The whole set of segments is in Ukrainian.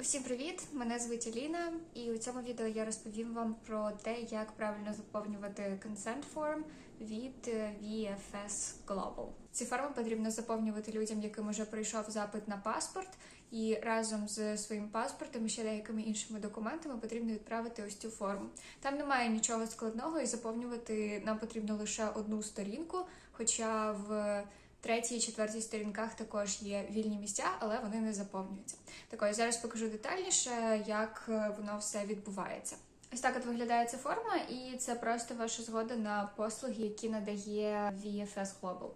Усім привіт! Мене звуть Аліна, і у цьому відео я розповім вам про те, як правильно заповнювати consent form від е, VFS Global. Ці форми потрібно заповнювати людям, яким вже прийшов запит на паспорт, і разом з своїм паспортом і ще деякими іншими документами потрібно відправити ось цю форму. Там немає нічого складного, і заповнювати нам потрібно лише одну сторінку, хоча в третій і четвертій сторінках також є вільні місця, але вони не заповнюються. Так ось зараз покажу детальніше, як е, воно все відбувається. Ось так от виглядає ця форма, і це просто ваша згода на послуги, які надає VFS Global.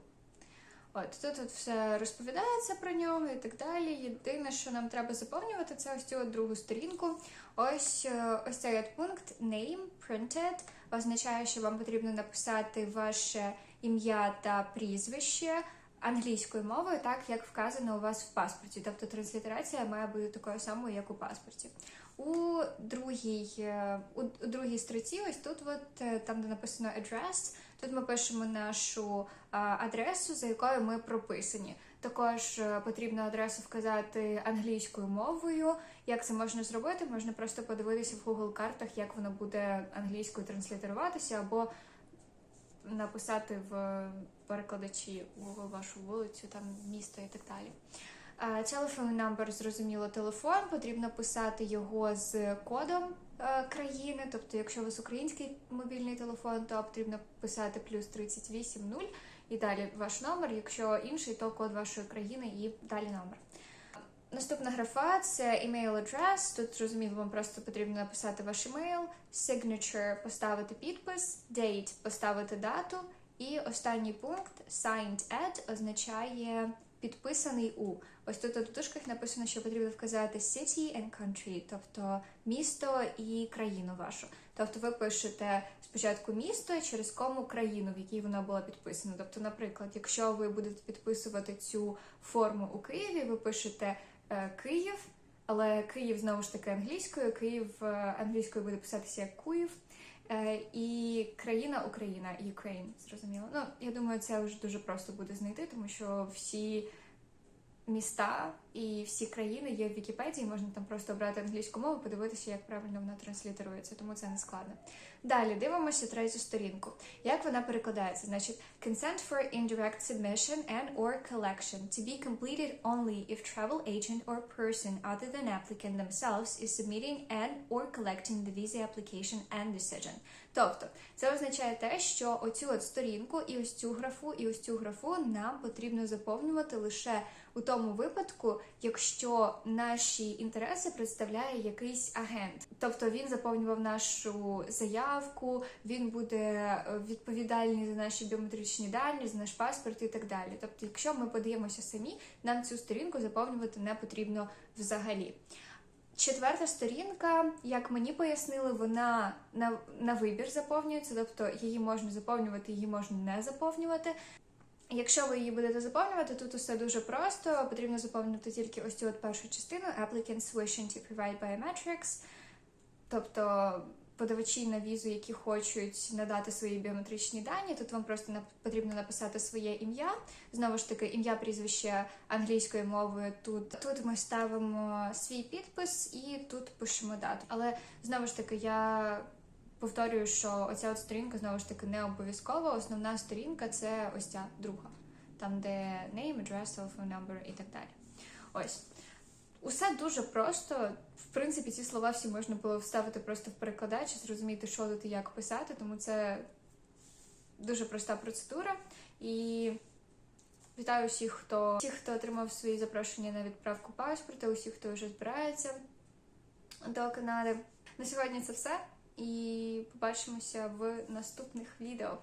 От тут от все розповідається про нього і так далі. Єдине, що нам треба заповнювати, це ось цю от другу сторінку. Ось е, ось цей от пункт name printed означає, що вам потрібно написати ваше ім'я та прізвище англійською мовою, так як вказано у вас в паспорті. Тобто транслітерація має бути такою самою, як у паспорті. У другій, е, у, другій строці, ось тут, от, е, там, де написано address, тут ми пишемо нашу адресу, за якою ми прописані. Також е, потрібно адресу вказати англійською мовою. Як це можна зробити? Можна просто подивитися в Google картах, як воно буде англійською транслітеруватися, або написати в перекладачі вашу вулицю, там місто і так далі. Telephone number, зрозуміло, телефон. Потрібно писати його з кодом е, країни. Тобто, якщо у вас український мобільний телефон, то потрібно писати плюс 380 і далі ваш номер. Якщо інший, то код вашої країни і далі номер. Наступна графа це email address. Тут зрозуміло, вам просто потрібно написати ваш email, signature поставити підпис, date поставити дату. І останній пункт signed at означає підписаний у. Ось тут у дужках написано, що потрібно вказати city and country, тобто місто і країну вашу. Тобто ви пишете спочатку місто, через кому країну, в якій вона була підписана. Тобто, наприклад, якщо ви будете підписувати цю форму у Києві, ви пишете Київ, але Київ знову ж таки англійською, Київ е, англійською буде писатися як Куїв. Е, І країна Україна, Ukraine, зрозуміло. Ну, я думаю, це вже дуже просто буде знайти, тому що всі міста і всі країни є в Вікіпедії, можна там просто обрати англійську мову, подивитися, як правильно вона транслітерується, тому це не складно. Далі дивимося третю сторінку. Як вона перекладається? Значить, consent for indirect submission and or collection to be completed only if travel agent or person other than applicant themselves is submitting and or collecting the visa application and decision. Тобто, це означає те, що оцю от сторінку і ось цю графу, і ось цю графу нам потрібно заповнювати лише у тому випадку, якщо наші інтереси представляє якийсь агент. Тобто він заповнював нашу заявку, він буде е, відповідальний за наші біометричні дані, за наш паспорт і так далі. Тобто, якщо ми подаємося самі, нам цю сторінку заповнювати не потрібно взагалі. Четверта сторінка, як мені пояснили, вона на, на вибір заповнюється, тобто її можна заповнювати, її можна не заповнювати. Якщо ви її будете заповнювати, тут усе дуже просто. Потрібно заповнити тільки ось цю от першу частину applicants wishing to provide biometrics, тобто подавачі на візу, які хочуть надати свої біометричні дані. Тут вам просто потрібно написати своє ім'я. Знову ж таки, ім'я, прізвище англійською мовою. Тут тут ми ставимо свій підпис і тут пишемо дату. Але знову ж таки, я повторюю, що оця от сторінка знову ж таки не обов'язкова. Основна сторінка це ось ця друга, там де name, address, telephone number і так далі. Ось. Усе дуже просто. В принципі, ці слова всі можна було вставити просто в перекладач, зрозуміти, що тут і як писати, тому це дуже проста процедура. І вітаю всіх, хто всіх, хто отримав свої запрошення на відправку паспорта, усіх, хто вже збирається до Канади. На сьогодні це все. І побачимося в наступних відео.